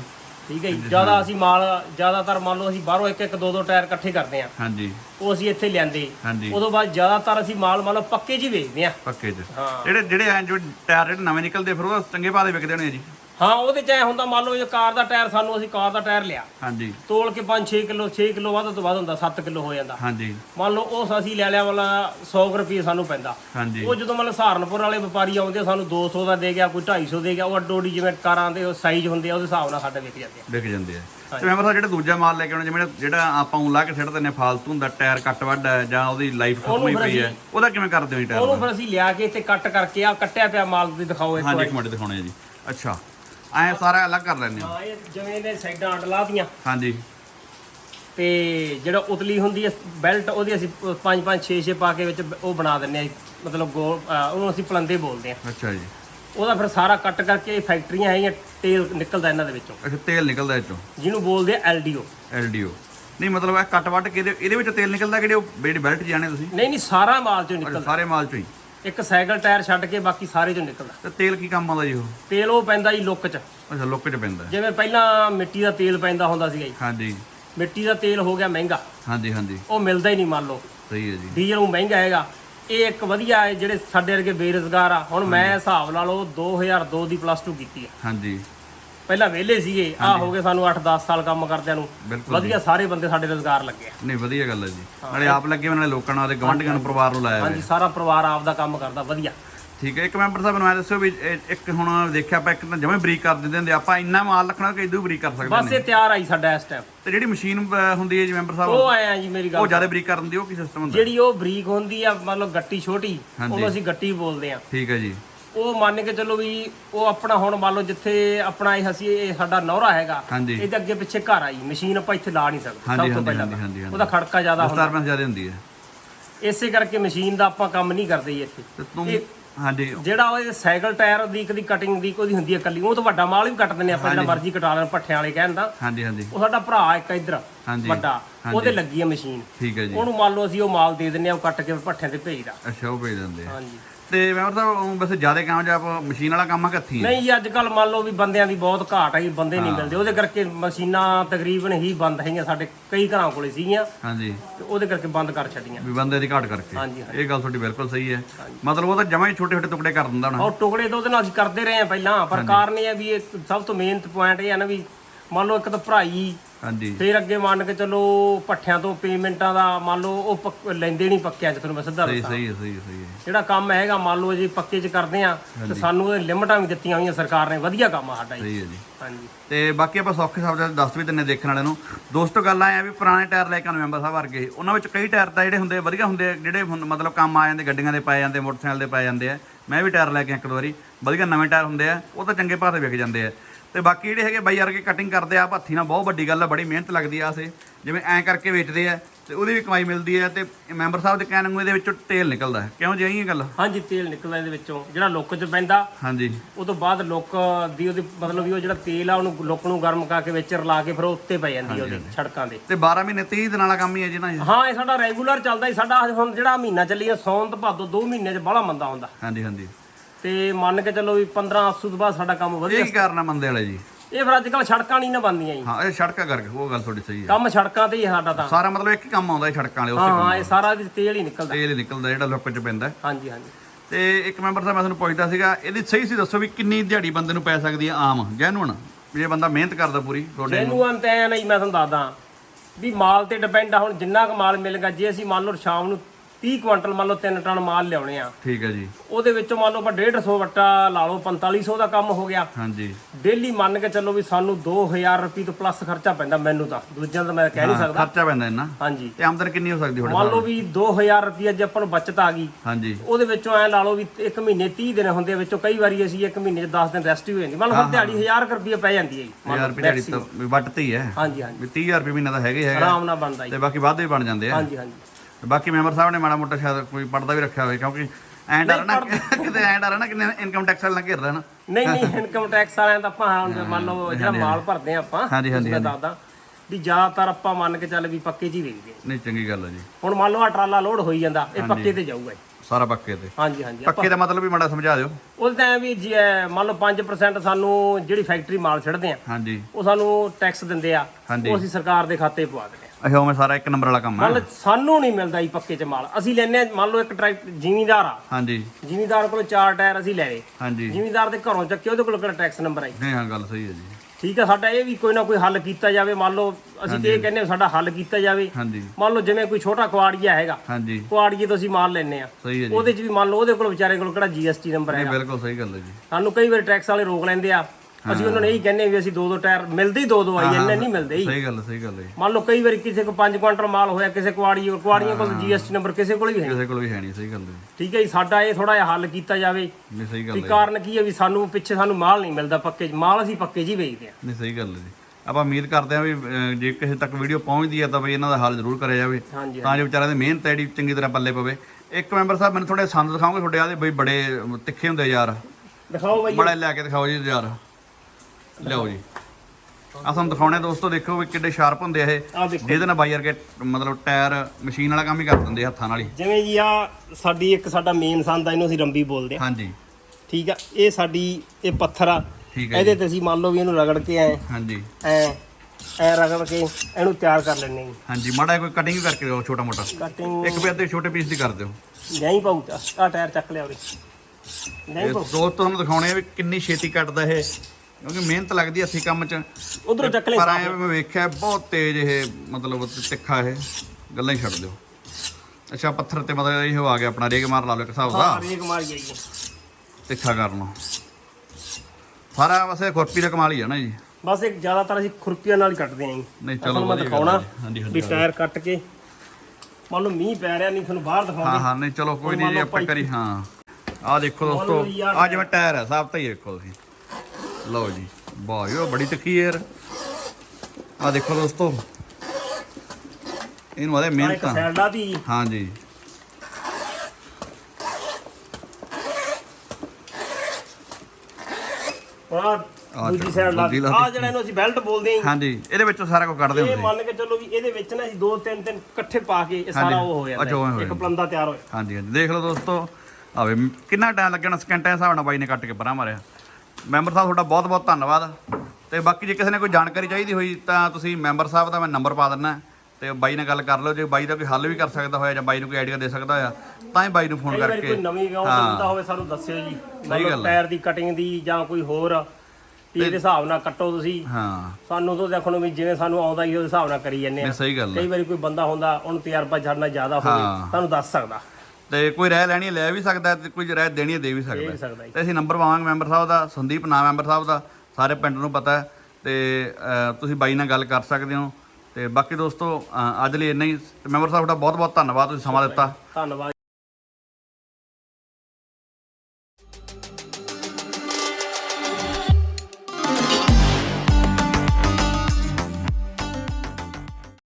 ਠੀਕ ਹੈ ਜੀ? ਜ਼ਿਆਦਾ ਅਸੀਂ ਮਾਲ ਜ਼ਿਆਦਾਤਰ ਮੰਨ ਲਓ ਅਸੀਂ ਬਾਹਰੋਂ ਇੱਕ ਇੱਕ ਦੋ ਦੋ ਟਾਇਰ ਇਕੱਠੇ ਕਰਦੇ ਆ ਹਾਂਜੀ। ਉਹ ਅਸੀਂ ਇੱਥੇ ਲਿਆਂਦੇ। ਹਾਂਜੀ। ਉਦੋਂ ਬਾਅਦ ਜ਼ਿਆਦਾਤਰ ਅਸੀਂ ਮਾਲ ਮੰਨ ਲਓ ਪੱਕੇ ਹੀ ਵੇਚਦੇ ਆ ਪੱਕੇ ਚ। ਹਾਂ। ਜਿਹੜੇ ਜਿਹੜੇ ਐਂ ਜੋ ਟਾਇਰ ਜਿਹੜੇ ਨਵੇਂ ਨਿਕਲਦੇ ਫਿਰ ਉਹ ਚੰਗੇ ਭਾਅ ਦੇ ਵਿਕਦੇ ਹੋਣੇ ਆ ਜੀ। ਹਾਂ ਉਹਦੇ 'ਚ ਐ ਹੁੰਦਾ ਮੰਨ ਲਓ ਜੇ ਕਾਰ ਦਾ ਟਾਇਰ ਸਾਨੂੰ ਅਸੀਂ ਕਾਰ ਦਾ ਟਾਇਰ ਲਿਆ। ਹਾਂਜੀ। ਤੋਲ ਕੇ 5-6 ਕਿਲੋ 6 ਕਿਲੋ ਵੱਧ ਤੋਂ ਵੱਧ ਹੁੰਦਾ 7 ਕਿਲੋ ਹੋ ਜਾਂਦਾ। ਹਾਂਜੀ। ਮੰਨ ਲਓ ਉਹ ਅਸੀਂ ਲੈ ਲਿਆ ਵਾਲਾ 100 ਰੁਪਏ ਸਾਨੂੰ ਪੈਂਦਾ। ਹਾਂਜੀ। ਉਹ ਜਦੋਂ ਮਤਲਬ ਸਹਾਰਨਪੁਰ ਵਾਲੇ ਵਪਾਰੀ ਆਉਂਦੇ ਸਾਨੂੰ 200 ਦਾ ਦੇ ਗਿਆ ਕੋਈ 250 ਦੇ ਗਿਆ ਉਹ ਅੱਡੋ ਅੱਡੀ ਜਿਵੇਂ ਕਾਰਾਂ ਦੇ ਸਾਈਜ਼ ਹੁੰਦੇ ਆ ਉਹਦੇ ਹਿਸਾਬ ਨਾਲ ਸਾਡੇ ਵਿਕ ਜਾਂਦੇ ਆ। ਵਿਕ ਜਾਂਦੇ ਆ। ਤੇ ਮੈਂ ਬਸ ਜਿਹੜਾ ਦੂਜਾ ਮਾਲ ਲੈ ਕੇ ਆਉਣਾ ਜਿਵੇਂ ਜਿਹੜਾ ਆਪਾਂ ਉਹ ਲਾ ਕੇ ਸਿੱਟ ਆ ਫਾਲਤੂ ਹੁੰਦਾ ਟਾਇਰ ਕੱਟ ਵੱਡ ਹੈ ਜਾਂ ਉਹਦੀ ਲਾਈਫ ਖਤਮ ਹੋਈ ਪਈ ਹੈ ਉਹਦਾ ਕਿਵੇਂ ਕਰਦੇ ਹੋ ਟਾਇਰ ਉਹਨੂੰ ਫਿਰ ਅਸੀਂ ਲਿਆ ਕੇ ਇੱਥੇ ਕੱਟ ਕਰਕੇ ਆ ਕੱਟਿਆ ਪਿਆ ਮਾਲ ਦੀ ਦਿਖਾਓ ਇੱਕ ਹਾਂਜੀ ਵਾਰੀ। ਇੱਕ ਮਿੰਟ ਦਿਖਾਉਣੇ ਆ ਜੀ। ਅੱਛਾ। ਐ ਸਾਰਾ ਅਲੱਗ ਕਰ ਲੈਣੇ ਆ ਹਾਂ ਇਹ ਜਿਵੇਂ ਇਹਨੇ ਸਾਈਡਾਂ ਅੱਡ ਲਾਤੀਆਂ। ਹਾਂਜੀ। ਤੇ ਜਿਹੜਾ ਉਤਲੀ ਹੁੰਦੀ ਹੈ ਬੈਲਟ ਉਹਦੀ ਅਸੀਂ 5 5 6 6 ਪਾ ਕੇ ਵਿੱਚ ਉਹ ਬਣਾ ਦਿੰਨੇ ਆ ਮਤਲਬ ਗੋਲ ਅਹ ਉਹਨੂੰ ਅਸੀਂ ਪਲੰਦੇ ਬੋਲਦੇ ਆ ਅੱਛਾ ਜੀ। ਉਹਦਾ ਫਿਰ ਸਾਰਾ ਕੱਟ ਕਰਕੇ ਫੈਕਟਰੀਆਂ ਹੈਗੀਆਂ ਤੇਲ ਨਿਕਲਦਾ ਇਹਨਾਂ ਦੇ ਵਿੱਚੋਂ। ਅੱਛਾ ਤੇਲ ਨਿਕਲਦਾ ਇਹ ਚੋਂ ਜਿਹਨੂੰ ਬੋਲਦੇ ਆ ਐਲਡੀਓ। ਐਲਡੀਓ। ਨਹੀਂ ਮਤਲਬ ਇਹ ਕੱਟ ਵੱਟ ਕੇ ਇਹਦੇ ਇਹਦੇ ਵਿੱਚ ਤੇਲ ਨਿਕਲਦਾ ਕਿਹੜੇ ਉਹ ਜਿਹੜੀ ਬੈਲਟ ਜਾਣੇ ਤੁਸੀਂ? ਨਹੀਂ ਨਹੀਂ ਸਾਰਾ ਮਾਲ ਚੋਂ ਅੱਛਾ, ਨਿਕਲਦਾ। ਸਾਰੇ ਮਾਲ ਚੋਂ ਹੀ। ਇੱਕ ਸਾਈਕਲ ਟਾਇਰ ਛੱਡ ਕੇ ਬਾਕੀ ਸਾਰੇ ਚੋਂ ਨਿਕਲਦਾ। ਤੇ ਤੇਲ ਕੀ ਕੰਮ ਆਉਂਦਾ ਜੀ ਉਹ? ਤੇਲ ਉਹ ਪੈਂਦਾ ਜੀ ਲੁੱਕ 'ਚ। ਅੱਛਾ ਲੋਕੇ ਚ ਪੈਂਦਾ। ਜਿਵੇਂ ਪਹਿਲਾਂ ਮਿੱਟੀ ਦਾ ਤੇਲ ਪੈਂਦਾ ਹੁੰਦਾ ਸੀਗਾ ਜੀ। ਹਾਂਜੀ। ਮਿੱਟੀ ਦਾ ਤੇਲ ਹੋ ਗਿਆ ਮਹਿੰਗਾ। ਹਾਂਜੀ ਹਾਂਜੀ। ਉਹ ਮਿਲਦਾ ਹੀ ਨਹੀਂ ਮੰਨ ਲਓ। ਸਹੀ ਹੈ ਜੀ। ਡੀਜ਼ਲ ਉਹ ਮਹਿੰਗਾ ਹੈਗਾ। ਇਹ ਇੱਕ ਵਧੀਆ ਹੈ ਜਿਹੜੇ ਸਾਡੇ ਵਰਗੇ ਬੇਰੁਜ਼ਗਾਰ ਆ। ਹੁਣ ਮੈਂ ਹਿਸਾਬ ਲਾ ਲਓ 2002 ਦੀ ਪਲੱਸ 2 ਕੀਤੀ ਆ ਹਾਂਜੀ। ਪਹਿਲਾਂ ਵਿਹਲੇ ਸੀਗੇ ਆ ਹੋ ਗਏ ਸਾਨੂੰ 8-10 ਸਾਲ ਕੰਮ ਕਰਦਿਆਂ ਨੂੰ। ਬਿਲਕੁਲ ਵਧੀਆ ਸਾਰੇ ਬੰਦੇ ਸਾਡੇ ਰੁਜ਼ਗਾਰ ਲੱਗੇ ਆ। ਨਹੀਂ ਵਧੀਆ ਗੱਲ ਹੈ ਜੀ। ਨਾਲੇ ਆਪ ਲੱਗੇ ਨਾਲੇ ਲੋਕਾਂ ਨਾਲ ਤੇ ਗਵੰਡੀਆਂ ਨੂੰ ਪਰਿਵਾਰ ਨੂੰ ਲਾਇਆ ਹਾਂਜੀ ਸਾਰਾ ਪਰਿਵਾਰ ਆਪ ਦਾ ਕੰਮ ਕਰਦਾ ਵਧੀਆ। ਠੀਕ ਹੈ ਇੱਕ ਮੈਂਬਰ ਸਾਹਿਬ ਨੂੰ ਐ ਦੱਸੋ ਵੀ ਇੱਕ ਹੁਣ ਦੇਖਿਆ ਆਪਾਂ ਇੱਕ ਤਾਂ ਜਮੇ ਬਰੀਕ ਕਰ ਦਿੰਦੇ ਹੁੰਦੇ ਆਪਾਂ ਇੰਨਾ ਮਾਲ ਰੱਖਣਾ ਕਿ ਇਦੋਂ ਬਰੀਕ ਕਰ ਸਕਦੇ ਬਸ ਇਹ ਤਿਆਰ ਆਈ ਸਾਡਾ ਇਸ ਟਾਈਮ ਤੇ ਜਿਹੜੀ ਮਸ਼ੀਨ ਹੁੰਦੀ ਹੈ ਜੀ ਮੈਂਬਰ ਸਾਹਿਬ? ਉਹ ਆਇਆ ਜੀ ਮੇਰੀ ਉਹ ਗੱਲ ਜ਼ਿਆਦਾ ਬਰੀਕ ਕਰ ਦਿੰਦੀ ਉਹ ਕੀ ਸਿਸਟਮ ਹੁੰਦਾ? ਜਿਹੜੀ ਉਹ ਬਰੀਕ ਹੁੰਦੀ ਆ ਮੰਨ ਲਓ ਗੱਟੀ ਛੋਟੀ। ਉਹਨੂੰ ਅਸੀਂ ਗੱਟੀ ਬੋਲਦੇ ਆ। ਠੀਕ ਹੈ ਜੀ। ਉਹ ਮੰਨ ਕੇ ਚੱਲੋ ਵੀ ਉਹ ਆਪਣਾ ਹੁਣ ਮੰਨ ਲਓ ਜਿੱਥੇ ਆਪਣਾ ਇਹ ਅਸੀਂ ਇਹ ਸਾਡਾ ਨੌਰਾ ਹੈਗਾ ਹਾਂਜੀ। ਇਹਦੇ ਅੱਗੇ ਪਿੱਛੇ ਘਰ ਆਈ ਮਸ਼ੀਨ ਆਪਾਂ ਇੱਥੇ ਲਾ ਨਹੀਂ ਸਕਦੇ ਹਾਂਜੀ, ਸਭ ਤੋਂ ਹਾਂਜੀ, ਪਹਿਲਾਂ ਹਾਂਜੀ, ਤਾਂ। ਹਾਂਜੀ, ਹਾਂਜੀ। ਉਹਦਾ ਖੜਕਾ ਜ਼ਿਆਦਾ ਹੁੰਦਾ। ਡਿਸਟਰਬੈਂਸ ਜ਼ਿਆਦਾ ਹੁੰਦੀ ਹੈ। ਇਸੇ ਕਰਕੇ ਮਸ਼ੀਨ ਦਾ ਆਪਾਂ ਕੰਮ ਨਹੀਂ ਕਰਦੇ ਜੀ ਇੱਥੇ। ਤੇ ਤੂੰ ਇਹ- ਹਾਂਜੀ। ਜਿਹੜਾ ਉਹ ਸਾਈਕਲ ਟਾਇਰ ਦੀ ਕਦੀ ਕਟਿੰਗ ਦੀ ਉਹਦੀ ਹੁੰਦੀ ਹੈ ਕੱਲੀ ਉਹ ਤਾਂ ਵੱਡਾ ਮਾਲ ਵੀ ਕੱਟ ਦਿੰਦੇ ਆਪਾਂ ਜਿਹੜਾ ਮਰਜ਼ੀ ਕਟਾ ਲੈਣ ਪੱਠਿਆਂ ਵਾਲੇ ਕਹਿੰਦਾ ਹਾਂਜੀ ਹਾਂਜੀ। ਉਹ ਸਾਡਾ ਭਰਾ ਇੱਕ ਇੱਧਰ ਹਾਂਜੀ। ਵੱਡਾ। ਉਹਦੇ ਲੱਗੀ ਹੈ ਮਸ਼ੀਨ। ਠੀਕ ਹੈ ਜੀ। ਉਹਨੂੰ ਮੰਨ ਲਓ ਅਸੀਂ ਉਹ ਮਾਲ ਦੇ ਦਿੰਨੇ ਆ ਉਹ ਕੱਟ ਕੇ ਪੱਠਿਆਂ ਤੇ ਭੇਜਦਾ। ਅੱਛਾ ਉਹ ਭੇਜ ਦਿੰਦੇ ਆ। ਹਾਂਜੀ। ਤੇ ਸਾਹਿਬ ਉਹ ਵੈਸੇ ਜ਼ਿਆਦਾ ਕਾਮਯਾਬ ਮਸ਼ੀਨ ਵਾਲਾ ਕੰਮ ਆ ਹੱਥੀਂ? ਨਹੀਂ ਜੀ ਅੱਜ ਕੱਲ ਮੰਨ ਲਓ ਵੀ ਬੰਦਿਆਂ ਦੀ ਬਹੁਤ ਘਾਟ ਹੈ ਜੀ ਬੰਦੇ ਨਹੀਂ ਮਿਲਦੇ। ਉਹਦੇ ਕਰਕੇ ਮਸ਼ੀਨਾਂ ਤਕਰੀਬਨ ਹੀ ਬੰਦ ਹੈਗੀਆਂ ਸਾਡੇ ਕਈ ਘਰਾਂ ਕੋਲੇ ਸੀਗੀਆਂ। ਹਾਂਜੀ। ਤੇ ਉਹਦੇ ਕਰਕੇ ਬੰਦ ਕਰ ਛੱਡੀਆਂ। ਵੀ ਬੰਦੇ ਦੀ ਘਾਟ ਕਰਕੇ। ਹਾਂਜੀ, ਇਹ ਗੱਲ ਤੁਹਾਡੀ ਬਿਲਕੁਲ ਸਹੀ ਹੈ। ਮਤਲਬ ਉਹ ਤਾਂ ਜਮਾਂ ਹੀ ਛੋਟੇ ਛੋਟੇ ਟੁਕੜੇ ਕਰ ਦਿੰਦਾ ਹੋਣਾ। ਉਹ ਟੁਕੜੇ ਤਾਂ ਉਹਦੇ ਨਾਲ ਅਸੀਂ ਕਰਦੇ ਰਹੇ ਆ ਪਹਿਲਾਂ ਪਰ ਕਾਰਨ ਇਹ ਹੈ ਵੀ ਇਹ ਸਭ ਤੋਂ ਮੇਨ ਪੁਆਇੰਟ ਇਹ ਹੈ ਨਾ ਵੀ ਮੰਨ ਲਓ ਇੱਕ ਤਾਂ ਭਰਾਈ ਹਾਂਜੀ। ਫਿਰ ਅੱਗੇ ਮੰਨ ਕੇ ਚੱਲੋ ਪੱਠਿਆਂ ਤੋਂ ਪੇਮੈਂਟਾਂ ਦਾ ਮੰਨ ਲਓ ਉਹ ਪੱਕ- ਲੈਂਦੇ ਨਹੀਂ ਪੱਕਿਆਂ ਚ ਤੁਹਾਨੂੰ ਮੈਂ ਸਿੱਧਾ ਸਹੀ ਦੱਸਾਂ। ਸਹੀ ਹੈ ਸਹੀ ਹੈ ਸਹੀ ਹੈ। ਜਿਹੜਾ ਕੰਮ ਹੈਗਾ ਮੰਨ ਲਓ ਜੇ ਪੱਕੇ ਚ ਕਰਦੇ ਆ ਤੇ ਸਾਨੂੰ ਉਹਦੇ ਲਿਮਟਾਂ ਵੀ ਦਿੱਤੀਆਂ ਹੋਈਆਂ ਸਰਕਾਰ ਨੇ ਵਧੀਆ ਕੰਮ ਆ ਸਾਡਾ ਜੀ। ਸਹੀ ਹੈ ਜੀ। ਹਾਂਜੀ। ਤੇ ਬਾਕੀ ਆਪਾਂ ਸੌਖੇ ਨਾਲ ਦੱਸ ਵੀ ਦਿੰਨੇ ਦੇਖਣ ਵਾਲੇ ਨੂੰ। ਦੋਸਤੋ ਗੱਲ ਆਏ ਆ ਵੀ ਪੁਰਾਣੇ ਟਾਇਰ ਲੈ ਕੇ ਆਉਣ ਮੈਂਬਰ ਸਾਹਿਬ ਵਰਗੇ। ਉਹਨਾਂ ਵਿੱਚ ਕਈ ਟਾਇਰ ਤਾਂ ਜਿਹੜੇ ਹੁੰਦੇ ਵਧੀਆ ਹੁੰਦੇ ਆ, ਜਿਹੜੇ ਹੁਣ ਮਤਲਬ ਕੰਮ ਆ ਜਾਂਦੇ ਗੱਡੀਆਂ ਦੇ ਪਾਏ ਜਾਂਦੇ ਮੋਟਰਸਾਈਕਲ ਦੇ ਪਾਏ ਜਾਂਦੇ ਆ। ਮੈਂ ਵੀ ਟਾਇਰ ਲੈ ਕੇ ਆਇਆ ਇੱਕ ਦੋ ਵਾਰੀ। ਵਧੀਆ ਨਵੇਂ ਟਾਇਰ ਹੁੰਦੇ ਆ ਉਹ ਤਾਂ ਚੰਗੇ ਭਾਅ ਤੇ ਵਿਕ ਜਾਂਦੇ ਆ। ਤੇ ਬਾਕੀ ਜਿਹੜੇ ਹੈਗੇ ਬਾਈ ਵਰਗੇ ਕਟਿੰਗ ਕਰਦੇ ਆ ਹੱਥੀ ਨਾਲ ਬਹੁਤ ਵੱਡੀ ਗੱਲ ਆ ਬੜੀ ਮਿਹਨਤ ਲੱਗਦੀ ਆ ਆਸੇ। ਜਿਵੇਂ ਐਂ ਕਰਕੇ ਵੇਚਦੇ ਆ ਤੇ ਉਹਦੀ ਵੀ ਕਮਾਈ ਮਿਲਦੀ ਹੈ ਤੇ ਮੈਂਬਰ ਸਾਹਿਬ ਦੇ ਕਹਿਣ ਨੂੰ ਇਹਦੇ ਵਿੱਚੋਂ ਤੇਲ ਨਿਕਲਦਾ ਹੈ। ਕਿਉਂ ਜੀ ਇਹ ਗੱਲ? ਹਾਂਜੀ ਤੇਲ ਨਿਕਲਦਾ ਇਹਦੇ ਵਿੱਚੋਂ। ਜਿਹੜਾ ਲੁੱਕ 'ਚ ਪੈਂਦਾ ਹਾਂਜੀ। ਉਹ ਤੋਂ ਬਾਅਦ ਲੁੱਕ ਦੀ ਉਹਦੀ ਮਤਲਬ ਵੀ ਉਹ ਜਿਹੜਾ ਤੇਲ ਆ ਉਹਨੂੰ ਲੁੱਕ ਨੂੰ ਗਰਮ ਕਰਕੇ ਵਿੱਚ ਰਲਾ ਕੇ ਫਿਰ ਉੱਤੇ ਪੈ ਜਾਂਦੀ ਉਹਦੀ ਸੜਕਾਂ ਦੇ। ਤੇ 12 ਮਹੀਨੇ 30 ਦਿਨਾਂ ਵਾਲਾ ਕੰਮ ਹੀ ਹੈ ਜੀ ਨਾ? ਹਾਂ ਇਹ ਸਾਡਾ ਰੈਗੂਲਰ ਚੱਲਦਾ ਹੀ ਸਾਡਾ ਹੁਣ ਜਿਹੜਾ ਮਹੀਨਾ ਚੱਲੀ ਆ ਸੌਣ ਤੋਂ ਭਾਦੋ 2 ਮਹੀਨੇ 'ਚ ਬੜਾ ਮੰਦਾ ਹੁੰਦਾ। ਹਾਂਜੀ ਹਾਂਜੀ। ਤੇ ਮੰਨ ਕੇ ਚੱਲੋ ਵੀ 15 ਅੱਸੂ ਤੋਂ ਬਾਅਦ ਸਾਡਾ ਕੰਮ ਵਧੀਆ। ਇਹ ਕੀ ਕਾਰਨ ਆ ਮੰਦੇ ਵਾਲੇ ਜੀ? ਇਹ ਫਿਰ ਅੱਜ ਕੱਲ ਸੜਕਾਂ ਨਹੀਂ ਨਾ ਬੰਦੀਆਂ ਜੀ। ਹਾਂ ਇਹ ਸੜਕਾਂ ਕਰਕੇ ਉਹ ਗੱਲ ਤੁਹਾਡੀ ਸਹੀ ਹੈ ਕੰਮ ਸੜਕਾਂ ਤੇ ਹੀ ਸਾਡਾ ਤਾਂ। ਸਾਰਾ ਮਤਲਬ ਇੱਕ ਹੀ ਕੰਮ ਆਉਂਦਾ ਇਹ ਸੜਕਾਂ ਵਾਲੇ ਹਾਂ ਹਾਂ ਇਹ ਸਾਰਾ ਇਹਦੇ 'ਚ ਤੇਲ ਹੀ ਨਿਕਲਦਾ। ਤੇਲ ਹੀ ਨਿਕਲਦਾ ਜਿਹੜਾ ਲੁੱਕ 'ਚ ਪੈਂਦਾ। ਹੈ। ਹਾਂਜੀ ਹਾਂਜੀ। ਤੇ ਇੱਕ ਮੈਂਬਰ ਸਾਹਿਬ ਮੈਂ ਤੁਹਾਨੂੰ ਪੁੱਛਦਾ ਸੀਗਾ ਇਹਦੀ ਸਹੀ ਸੀ ਦੱਸੋ ਵੀ ਕਿੰਨੀ ਦਿਹਾੜੀ ਬੰਦੇ ਨੂੰ ਪੈ ਸਕਦੀ ਹੈ ਆਮ ਜੈਨੂਨ ਜੇ ਬੰਦਾ ਮਿਹਨਤ ਕਰਦਾ ਪੂਰੀ ਤੁਹਾਡੇ ਇਹਨੂੰ ਅੰਤ ਐ ਨਹੀਂ ਮੈਂ ਤੁਹਾਨੂੰ ਦੱਸਦਾ। ਵੀ ਮਾਲ ਤੇ ਡਿਪੈਂਡ ਆ ਹੁਣ ਜਿੰਨਾ ਕੁ ਮਾਲ ਮਿਲੇਗਾ ਜੇ ਅਸੀਂ ਮੰਨ ਲਓ ਸ਼ਾਮ ਨੂੰ 30 ਕੁਇੰਟਲ ਮੰਨ ਲਓ 3 ਟਨ ਮਾਲ ਲਿਆਉਣੇ ਆ। ਠੀਕ ਹੈ ਜੀ। ਉਹਦੇ ਵਿੱਚੋਂ ਮੰਨ ਲਓ ਆਪਾਂ 150 ਵੱਟਾ ਲਾ ਲਓ 4500 ਦਾ ਕੰਮ ਹੋ ਗਿਆ। ਹਾਂਜੀ। ਡੇਲੀ ਮੰਨ ਕੇ ਚੱਲੋ ਵੀ ਸਾਨੂੰ 2000 ਰੁਪਏ ਤੋਂ ਪਲੱਸ ਖਰਚਾ ਪੈਂਦਾ ਮੈਨੂੰ ਤਾਂ। ਦੂਜਿਆਂ ਦਾ ਮੈਂ ਕਹਿ ਨਹੀਂ ਸਕਦਾ। ਖਰਚਾ ਪੈਂਦਾ ਇੰਨਾ। ਹਾਂਜੀ। ਤੇ ਆਮਦਨ ਕਿੰਨੀ ਹੋ ਸਕਦੀ ਤੁਹਾਡੇ ਮੰਨ ਲਓ ਵੀ 2000 ਰੁਪਏ ਜੇ ਆਪਾਂ ਨੂੰ ਬਚਤ ਆ ਗਈ। ਹਾਂਜੀ। ਉਹਦੇ ਵਿੱਚੋਂ ਐ ਲਾ ਲਓ ਵੀ ਇੱਕ ਮਹੀਨੇ 30 ਦਿਨ ਹੁੰਦੇ ਆ, ਵਿੱਚੋਂ ਕਈ ਵਾਰੀ ਅਸੀਂ ਇੱਕ ਮਹੀਨੇ 'ਚ 10 ਦਿਨ ਰੈਸਟ ਵੀ ਹੋ ਜਾਂਦੀ। ਮੰਨ ਲਓ ਦਿਹਾੜੀ 1000 ਰੁਪਏ ਪੈ ਜਾਂਦੀ ਹੈ ਜੀ। ਮੰਨ 1000 ਲਓ ਰੁਪਏ ਦਿਹਾੜੀ ਤਾਂ ਵੱਟਤੀ ਹੈ। ਹਾਂਜੀ ਹਾਂਜੀ। ਵੀ 30000 ਰੁਪਏ ਮਹੀਨਾ ਤਾਂ ਹੈਗਾ ਹੈਗਾ। ਆਰਾਮ ਨਾਲ ਬਣਦਾ ਜੀ। ਤੇ ਬਾਕੀ ਵਾਧੇ ਬਣ ਜਾਂਦੇ ਆ। ਹਾਂਜੀ ਹਾਂਜੀ। ਤੇ ਬਾਕੀ ਮੈਂਬਰ ਸਾਹਿਬ ਨੇ ਮਾੜਾ ਮੋਟਾ ਸ਼ਾਇਦ ਕੋਈ ਪੜਦਾ ਵੀ ਰੱਖਿਆ ਹੋਵੇ ਕਿਉਂਕਿ ਐਂ ਡਰ ਨਾ ਕਿਤੇ ਐਂ ਡਰ ਨਾ ਕਿ ਇਨਕਮ ਟੈਕਸ ਵਾਲਾ ਨਾ ਘੇਰ ਲੈਣ ਨਹੀਂ ਨਹੀਂ ਇਨਕਮ ਟੈਕਸ ਵਾਲਿਆਂ ਦਾ ਆਪਾਂ ਹੁਣ ਮੰਨ ਲਓ ਜਿਹੜਾ ਮਾਲ ਭਰਦੇ ਆ ਆਪਾਂ ਹਾਂਜੀ, ਹਾਂਜੀ, ਮੈਂ ਦੱਸਦਾ ਵੀ ਜ਼ਿਆਦਾਤਰ ਆਪਾਂ ਮੰਨ ਕੇ ਚੱਲ ਵੀ ਪੱਕੇ 'ਚ ਹੀ ਵੇਚਦੇ ਨਹੀਂ ਚੰਗੀ ਗੱਲ ਹੈ ਜੀ। ਹੁਣ ਮੰਨ ਲਓ ਆ ਟਰਾਲਾ ਲੋਡ ਹੋਈ ਜਾਂਦਾ ਇਹ ਪੱਕੇ ਤੇ ਜਾਊਗਾ। ਸਾਰਾ ਪੱਕੇ ਤੇ। ਹਾਂਜੀ ਹਾਂਜੀ ਪੱਕੇ ਦਾ ਮਤਲਬ ਵੀ ਮਾੜਾ ਸਮਝਾ ਦਿਓ। ਉਹਦੇ ਤਾਂ ਵੀ ਜੇ ਮੰਨ ਲਓ 5% ਸਾਨੂੰ ਜਿਹੜੀ ਫੈਕਟਰੀ ਮਾਲ ਛੱਡਦੇ ਆ ਹਾਂਜੀ। ਉਹ ਸਾਨੂੰ ਟੈਕਸ ਦਿੰਦੇ ਆ। ਉਹ ਅਸੀਂ ਸਰਕਾਰ ਦੇ ਖਾਤੇ ਪਵਾ ਦਿੰਦੇ ਆ ਅੱਛਾ ਉਵੇਂ ਸਾਰਾ ਇੱਕ ਨੰਬਰ ਵਾਲਾ ਕੰਮ ਹੈ ਮੰਨ ਲਓ ਸਾਨੂੰ ਨਹੀਂ ਮਿਲਦਾ ਜੀ ਪੱਕੇ 'ਚ ਮਾਲ। ਅਸੀਂ ਲੈਨੇ ਆ ਮੰਨ ਲਓ ਇੱਕ ਟਰੈਕ ਜ਼ਿਮੀਂਦਾਰ ਆ। ਹਾਂਜੀ। ਜ਼ਿਮੀਂਦਾਰ ਕੋਲ ਚਾਰ ਟਾਇਰ ਅਸੀਂ ਲੈ ਲਏ। ਹਾਂਜੀ। ਜ਼ਿਮੀਂਦਾਰ ਦੇ ਘਰੋਂ ਚੱਕੇ ਉਹਦੇ ਕੋਲ ਕਿਹੜਾ ਟੈਕਸ ਨੰਬਰ ਆਈ ਨਹੀਂ ਹਾਂ ਗੱਲ ਸਹੀ ਹੈ ਜੀ। ਠੀਕ ਆ ਸਾਡਾ ਇਹ ਵੀ ਕੋਈ ਨਾ ਕੋਈ ਹੱਲ ਕੀਤਾ ਜਾਵੇ। ਮੰਨ ਲਓ ਅਸੀਂ ਤੇ ਇਹ ਕਹਿੰਦੇ ਹਾਂ ਸਾਡਾ ਹੱਲ ਕੀਤਾ ਜਾਵੇ। ਹਾਂਜੀ। ਮੰਨ ਲਓ ਜਿਵੇਂ ਕੋਈ ਛੋਟਾ ਕੁਆੜੀਆ ਹੈਗਾ। ਹਾਂਜੀ। ਕੁਆੜੀਏ ਤੋਂ ਅਸੀਂ ਮਾਲ ਲੈਨੇ ਆ ਸਹੀ ਹੈ ਜੀ। ਉਹਦੇ 'ਚ ਵੀ ਮੰਨ ਲਓ ਉਹਦੇ ਕੋਲ ਵਿਚਾਰੇ ਕੋਲ ਕਿਹੜਾ ਜੀਐਸਟੀ ਨੰਬਰ ਨਹੀਂ ਹੈਗਾ। ਬਿਲਕੁਲ ਸਹੀ ਗੱਲ ਹੈ ਜੀ। ਸਾਨੂੰ ਕਈ ਵਾਰ ਟੈਕਸ ਵਾਲੇ ਰੋਕ ਲੈਂਦੇ ਆ। ਅਸੀਂ ਉਹਨਾਂ ਨੂੰ ਇਹੀ ਕਹਿੰਦੇ ਵੀ ਅਸੀਂ ਦੋ ਦੋ ਟਾਇਰ ਮਿਲਦੇ ਹੀ ਦੋ ਦੋ ਆਈ ਇੰਨੇ ਨਹੀਂ ਮਿਲਦੇ ਹੀ ਸਹੀ ਗੱਲ ਸਹੀ ਗੱਲ ਹੈ ਜੀ। ਮੰਨ ਲਓ ਕਈ ਵਾਰੀ ਕਿਸੇ ਕੋ 5 ਕੁਇੰਟਲ ਮਾਲ ਹੋਇਆ ਕਿਸੇ ਕੁਆੜੀ ਕੁਆੜੀਆਂ ਕੋਲ ਜੀਐਸਟੀ ਨੰਬਰ ਕਿਸੇ ਕੋਲ ਵੀ ਹੈ। ਕਿਸੇ ਕੋਲ ਵੀ ਹੈ ਨਹੀਂ ਸਹੀ ਗੱਲ ਹੈ ਜੀ। ਠੀਕ ਹੈ ਜੀ ਸਾਡਾ ਇਹ ਥੋੜਾ ਜਿਹਾ ਹੱਲ ਕੀਤਾ ਜਾਵੇ। ਨਹੀਂ ਸਹੀ ਗੱਲ ਹੈ ਕਾਰਨ ਕੀ ਹੈ ਵੀ ਸਾਨੂੰ ਪਿੱਛੇ ਸਾਨੂੰ ਮਾਲ ਨਹੀਂ ਮਿਲਦਾ ਪੱਕੇ ਮਾਲ ਅਸੀਂ ਪੱਕੇ ਹੀ ਵੇਚਦੇ ਆ ਨਹੀਂ ਸਹੀ ਗੱਲ ਹੈ ਜੀ। ਆਪਾਂ ਉਮੀਦ ਕਰਦੇ ਹਾਂ ਵੀ ਜੇ ਕਿਸੇ ਤੱਕ ਵੀਡੀਓ ਪਹੁੰਚਦੀ ਹੈ ਤਾਂ ਬਈ ਇਹਨਾਂ ਦਾ ਹੱਲ ਜ਼ਰੂਰ ਕਰਿਆ ਜਾਵੇ। ਤਾਂ ਜੋ ਵਿਚਾਰਿਆਂ ਦੀ ਮਿਹਨਤ ਜਿਹੜੀ ਚੰਗੀ ਤਰ੍ਹਾਂ ਪੱਲੇ ਪਵੇ। ਇੱਕ ਮੈਂਬਰ ਸਾਹਿਬ ਮੈਨੂੰ ਥੋੜੇ ਸੰਦ ਦਿਖਾਓਗੇ ਤੁਹਾਡੇ ਆਦੇ ਬਈ ਬੜੇ ਤਿੱਖੇ ਹੁੰਦੇ ਯਾਰ। ਦਿਖਾਓ ਬਾਈ ਬੜਾ ਲਿਆ ਕੇ ਦਿਖਾਓ ਜੀ ਯਾਰ। ਲਿਆਓ ਜੀ। ਆ ਤੁਹਾਨੂੰ ਦਿਖਾਉਣੇ ਦੋਸਤੋ ਦੇਖੋ ਵੀ ਕਿੱਡੇ ਸ਼ਾਰਪ ਹੁੰਦੇ ਆ ਇਹ। ਆ ਦੇਖੋ। ਜਿਹਦੇ ਨਾਲ ਬਾਈ ਵਰਗੇ ਮਤਲਬ ਟਾਇਰ ਮਸ਼ੀਨ ਵਾਲਾ ਕੰਮ ਹੀ ਕਰ ਦਿੰਦੇ ਆ ਹੱਥਾਂ ਨਾਲ ਹੀ। ਜਿਵੇਂ ਜੀ ਆ ਸਾਡੀ ਇੱਕ ਸਾਡਾ ਮੇਨ ਸੰਦ ਆ ਇਹਨੂੰ ਅਸੀਂ ਰੰਬੀ ਬੋਲਦੇ ਆ। ਹਾਂਜੀ। ਠੀਕ ਆ ਇਹ ਸਾਡੀ ਇਹ ਪੱਥਰ ਆ। ਠੀਕ ਹੈ ਇਹਦੇ ਤੇ ਅਸੀਂ ਮੰਨ ਲਓ ਵੀ ਇਹਨੂੰ ਰਗੜ ਕੇ ਐ ਹਾਂਜੀ। ਐ ਐ ਰਗੜ ਕੇ ਇਹਨੂੰ ਤਿਆਰ ਕਰ ਲੈਣੇ ਹਾਂਜੀ ਮਾੜਾ ਜਿਹਾ ਕੋਈ ਕਟਿੰਗ ਕਰਕੇ ਦਿਓ ਛੋਟਾ ਮੋਟਾ। ਕਟਿੰਗ ਇੱਕ ਵੀ ਅੱਧੇ ਛੋਟੇ ਪੀਸ ਦੀ ਕਰ ਦਿਓ। ਨਹੀਂ ਪਾਉ ਆ ਟਾਇਰ ਚੱਕ ਲਿਆ ਉਰੇ ਨਹੀਂ ਇਹ ਪਾਉ ਦੋਸਤ ਤੁਹਾਨੂੰ ਦਿਖਾਉਣੇ ਆ ਵੀ ਕਿੰਨੀ ਛੇਤੀ ਕੱਟਦਾ ਇਹ। ਕਿਉਂਕਿ ਮਿਹਨਤ ਲੱਗਦੀ ਹੈ ਹੱਥੀਂ ਕੰਮ 'ਚ। ਉਧਰੋਂ ਚੱਕ ਲੈ ਪਰ ਐ ਮੈਂ ਵੇਖਿਆ ਬਹੁਤ ਤੇਜ਼ ਇਹ ਮਤਲਬ ਤਿੱਖਾ ਇਹ ਗੱਲਾਂ ਹੀ ਛੱਡ ਦਿਓ। ਅੱਛਾ ਪੱਥਰ ਤੇ ਮਤਲਬ ਇਹ ਆ ਗਿਆ ਆਪਣਾ ਰੇਗ ਮਾਰ ਲਾ ਲਓ ਇੱਕ ਹਿਸਾਬ ਦਾ। ਹਾਂ ਰੇਕ ਮਾਰ ਗਈ ਜੀ ਤਿੱਖਾ ਕਰਨਾ ਸਾਰਾ ਵਸੇ ਖੁਰਪੀ ਦਾ ਕਮਾਲ ਹੀ ਆ ਨਾ ਜੀ। ਬਸ ਇੱਕ ਜ਼ਿਆਦਾਤਰ ਅਸੀਂ ਖੁਰਪੀਆਂ ਨਾਲ ਹੀ ਕੱਟਦੇ ਆਂ ਜੀ। ਨਹੀਂ ਚਲੋ ਮੈਂ ਦਿਖਾਉਣਾ ਹੈ ਵੀ ਟਾਇਰ ਕੱਟ ਕੇ। ਮੰਨ ਲਓ ਮੀਂਹ ਪੈ ਰਿਹਾ ਨਹੀਂ ਤੁਹਾਨੂੰ ਬਾਹਰ ਹਾਂ ਦਿਖਾਉਂਦੇ। ਹਾਂ ਨਹੀਂ ਚਲੋ ਕੋਈ ਨਹੀਂ ਆਪਾਂ ਕਰੀ ਹਾਂ। ਆਹ ਦੇਖੋ ਦੋਸਤੋ ਲਓ ਜੀ ਆਹ ਆ ਜਿਵੇਂ ਟਾਇਰ ਹੈ ਸਾਫ਼ ਤਾਂ ਹੀ ਦੇਖੋ ਤੁਸੀਂ। ਲਓ ਜੀ ਵਾਹ ਇਹ ਬੜੀ ਤਿੱਖੀ ਯਾਰ। ਆ ਦੇਖੋ ਦੋਸਤੋ ਇਹਨੂੰ ਆਦੇ ਮਿਹਨਤ ਆ। ਸਾਈਡ ਹਾਂਜੀ ਆਹ ਆਹ ਦੂਜੀ ਸਾਈਡ ਲਾ ਆ ਜਿਹੜਾ ਇਹਨੂੰ ਅਸੀਂ ਬੈਲਟ ਬੋਲਦੇ ਆਂ ਹਾਂਜੀ ਇਹਦੇ ਵਿੱਚੋਂ ਸਾਰਾ ਕੁਝ ਕੱਢਦੇ ਇਹ ਹੁੰਦੇ। ਮੰਨ ਕੇ ਚੱਲੋ ਵੀ ਇਹਦੇ ਵਿੱਚ ਨਾ ਅਸੀਂ ਦੋ ਤਿੰਨ ਤਿੰਨ ਇਕੱਠੇ ਪਾ ਕੇ ਇਹ ਸਾਰਾ। ਉਹ ਹੋ ਹੋ ਜਾਂਦਾ। ਇੱਕ। ਪਲੰਦਾ ਤਿਆਰ ਹੋਇਆ ਹਾਂਜੀ ਹਾਂਜੀ ਦੇਖ ਲਓ ਦੋਸਤੋ ਆਵੇ ਕਿੰਨਾ ਟਾਈਮ ਲੱਗਣਾ ਸਕਿੰਟਾਂ ਦੇ ਹਿਸਾਬ ਨਾਲ ਬਾਈ ਨੇ ਕੱਟ ਕੇ ਪਰਾਂ ਮਾਰਿਆ। ਮੈਂਬਰ ਸਾਹਿਬ ਤੁਹਾਡਾ ਬਹੁਤ ਬਹੁਤ ਧੰਨਵਾਦ। ਤੇ ਬਾਕੀ ਜੇ ਕਿਸੇ ਨੇ ਕੋਈ ਜਾਣਕਾਰੀ ਚਾਹੀਦੀ ਹੋਈ ਤਾਂ ਤੁਸੀਂ ਮੈਂਬਰ ਸਾਹਿਬ ਦਾ ਮੈਂ ਨੰਬਰ ਪਾ ਦਿੰਦਾ ਤੇ ਬਾਈ ਨਾਲ ਗੱਲ ਕਰ ਲਓ ਜੇ ਬਾਈ ਦਾ ਕੋਈ ਹੱਲ ਵੀ ਕਰ ਸਕਦਾ ਹੋਇਆ ਜਾਂ ਬਾਈ ਨੂੰ ਕੋਈ ਆਈਡੀਆ ਦੇ ਸਕਦਾ ਹੋਇਆ ਤਾਂ ਹੀ ਬਾਈ ਨੂੰ ਫੋਨ ਕਰਕੇ। ਕੋਈ ਨਵੀਂ ਵਿਆਹ ਚਾਹੁੰਦਾ ਹੋਵੇ ਸਾਨੂੰ ਦੱਸਿਓ ਜੀ। ਮਤਲਬ। ਟਾਇਰ ਦੀ ਕਟਿੰਗ ਦੀ ਜਾਂ ਕੋਈ ਹੋਰ ਇਹਦੇ ਹਿਸਾਬ ਨਾਲ ਕੱਟੋ ਤੁਸੀਂ। ਹਾਂ। ਸਾਨੂੰ ਤਾਂ ਦੇਖੋ ਵੀ ਜਿਵੇਂ ਸਾਨੂੰ ਆਉਂਦਾ ਹੀ ਉਹਦੇ ਹਿਸਾਬ ਨਾਲ ਕਰੀ ਜੰਨੇ ਆ। ਸਹੀ ਗੱਲ ਕਈ ਵਾਰੀ ਕੋਈ ਬੰਦਾ ਹੁੰਦਾ ਉਹਨੂੰ ਤਜਰਬਾ ਛੱਡਣਾ ਜ਼ਿਆਦਾ ਹੋਵੇ। ਤੁਹਾਨੂੰ ਦੱਸ ਸਕਦਾ। ਤੇ ਕੋਈ ਰਹਿ ਲੈਣੀ ਹੈ ਲੈ ਵੀ ਸਕਦਾ ਤੇ ਕੋਈ ਰਹਿ ਦੇਣੀ ਹੈ ਦੇ ਵੀ ਸਕਦਾ। ਵੀ। ਸਕਦਾ ਜੀ। ਤੇ ਅਸੀਂ ਨੰਬਰ ਪਾਵਾਂਗੇ ਮੈਂਬਰ ਸਾਹਿਬ ਦਾ ਸੰਦੀਪ ਨਾਮ ਮੈਂਬਰ ਸਾਹਿਬ ਦਾ ਸਾਰੇ ਪਿੰਡ ਨੂੰ ਪਤਾ ਹੈ। ਤੇ ਤੁਸੀਂ ਬਾਈ ਨਾਲ ਗੱਲ ਕਰ ਸਕਦੇ ਹੋ। ਤੇ ਬਾਕੀ ਦੋਸਤੋ ਅੱਜ ਲਈ ਇੰਨਾ ਹੀ। ਮੈਂਬਰ ਸਾਹਿਬ ਦਾ ਬਹੁਤ ਬਹੁਤ ਧੰਨਵਾਦ ਤੁਸੀਂ ਸਮਾਂ ਦਿੱਤਾ। ਧੰਨਵਾਦ